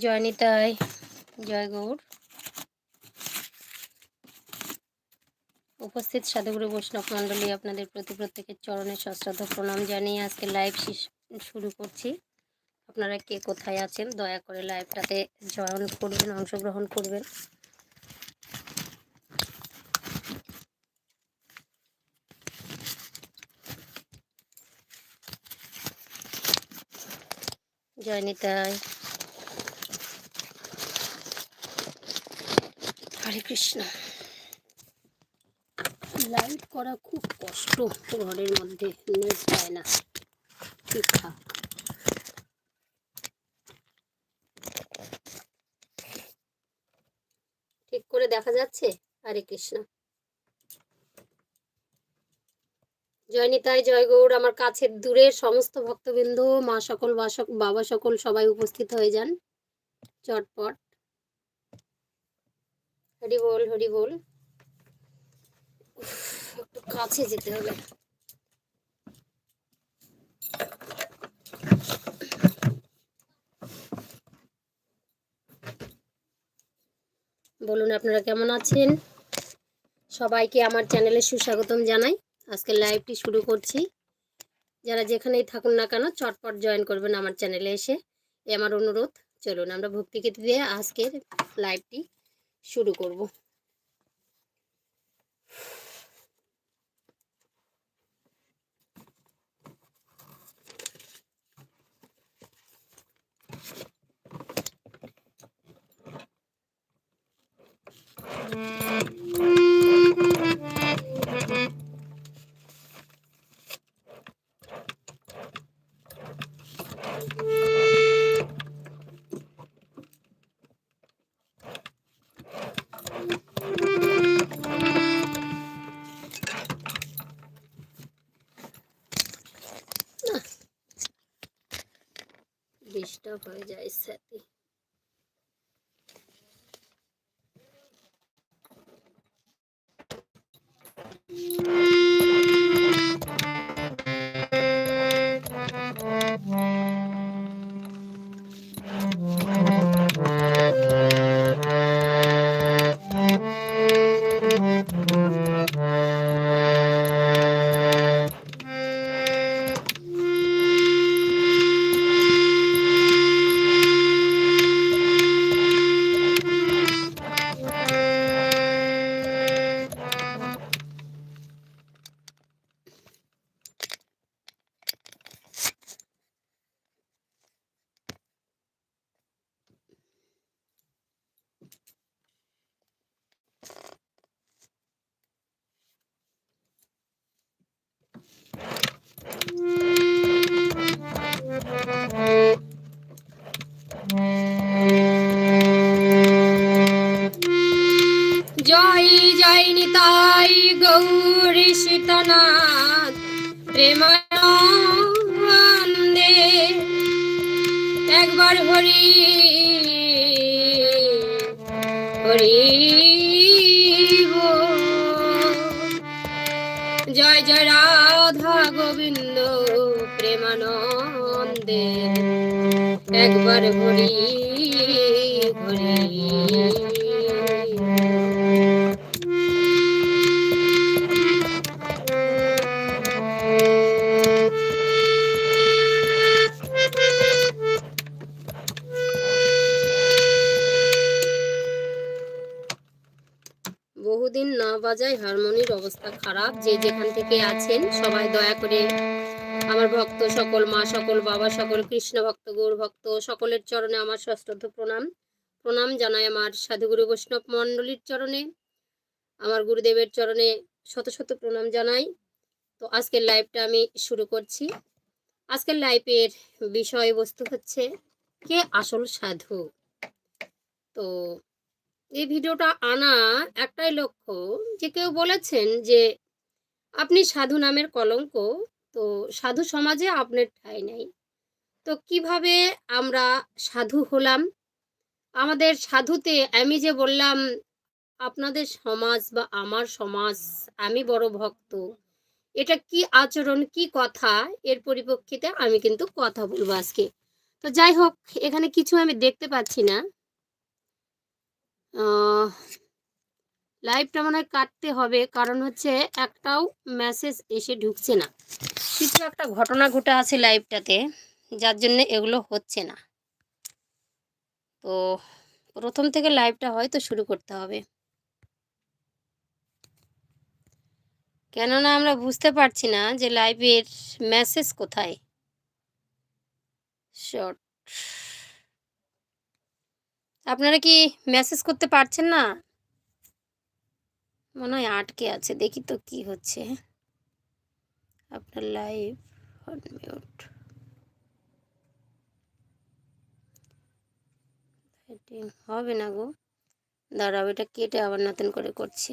জয় নিতাই, জয় গৌর। উপস্থিত সাধুগুরু বৈষ্ণব মণ্ডলী আপনাদের প্রতি প্রত্যেকের চরণে সশ্রদ্ধ প্রণাম জানিয়ে আজকে লাইভ শুরু করছি। আপনারা কে কোথায় আছেন, দয়া করে লাইভটাতে জয়েন করবেন, অংশগ্রহণ করবেন। জয় হরে কৃষ্ণ। লাইভ করা খুব কষ্ট ঘরের মধ্যে নেট পায় না। ঠিকঠাক। ঠিক করে দেখা যাচ্ছে? হরে কৃষ্ণ। জয় নিতাই জয় গৌর আমার কাছের দূরের সমস্ত ভক্তবৃন্দ, মা সকল বাসক বাবা সকল সবাই উপস্থিত হয়ে যান। চটপট। হরি বল হরি বল। একটু কাছে যেতে হবে। বলুন, আপনারা কেমন আছেন? সবাইকে আমার চ্যানেলে সুস্বাগতম জানাই। আজকে লাইভটি শুরু করছি। যারা যেখানেই থাকুন না কেন, চটপট জয়েন করবেন আমার চ্যানেলে এসে। এ আমার অনুরোধ। চলুন, আমরা ভক্তিগীতি দিয়ে আজকের লাইভটি শুরু করব ডিস্টার্ব হয়ে যায় সাথে নিতাই গৌরী সীতনাথ প্রেমানন্দে একবার হরি হরি। জয় জয় রাধা গোবিন্দ প্রেমানন্দে একবার হরি বহুদিন না বাজায় হারমোনির অবস্থা খারাপ। যে যেখান থেকে আছেন, সবাই দয়া করে আমার ভক্ত সকল মা সকল, বাবা সকল, কৃষ্ণ ভক্ত, গৌর ভক্ত, সকলের চরণে আমার সশ্রদ্ধ প্রণাম। প্রণাম জানাই আমার সাধুগুরু বৈষ্ণব মণ্ডলীর চরণে। আমার গুরুদেবের চরণে শত শত প্রণাম জানাই। তো আজকের লাইভটা আমি শুরু করছি। আজকের লাইভের বিষয়বস্তু হচ্ছে, কে আসল সাধু? তো এই ভিডিওটা আনা একটাই লক্ষ্য যে কেউ বলেছেন যে আপনি সাধু নামের কলঙ্ক, তো সাধু সমাজে আপনার ঠাঁই নেই। তো কীভাবে আমরা সাধু হলাম? আমাদের সাধুতে আমি যে বললাম, আপনাদের সমাজ বা আমার সমাজ, আমি বড় ভক্ত, এটা কি আচরণ, কি কথা, এর পরিপ্রেক্ষিতে আমি কিন্তু কথা বলব আজকে। তো যাই হোক, এখানে কিছু আমি দেখতে পাচ্ছি না। লাইভটা মনে হয় কাটতে হবে। কারণ হচ্ছে একটাও মেসেজ এসে ঢুকছে না। কিছু একটা ঘটনা ঘটে আছে লাইভটাতে যার জন্য এগুলো হচ্ছে না। তো প্রথম থেকে লাইভটা হয়তো শুরু করতে হবে। কেননা আমরা বুঝতে পারছি না যে লাইভের মেসেজ কোথায়। শর্ট আপনারা কি মেসেজ করতে পারছেন না? মনে হয় আটকে আছে, দেখি তো কি হচ্ছে। আপনার লাইভ মিউট হবে না গো। দাঁড়াও, এটা কেটে আবার নতুন করে করছি।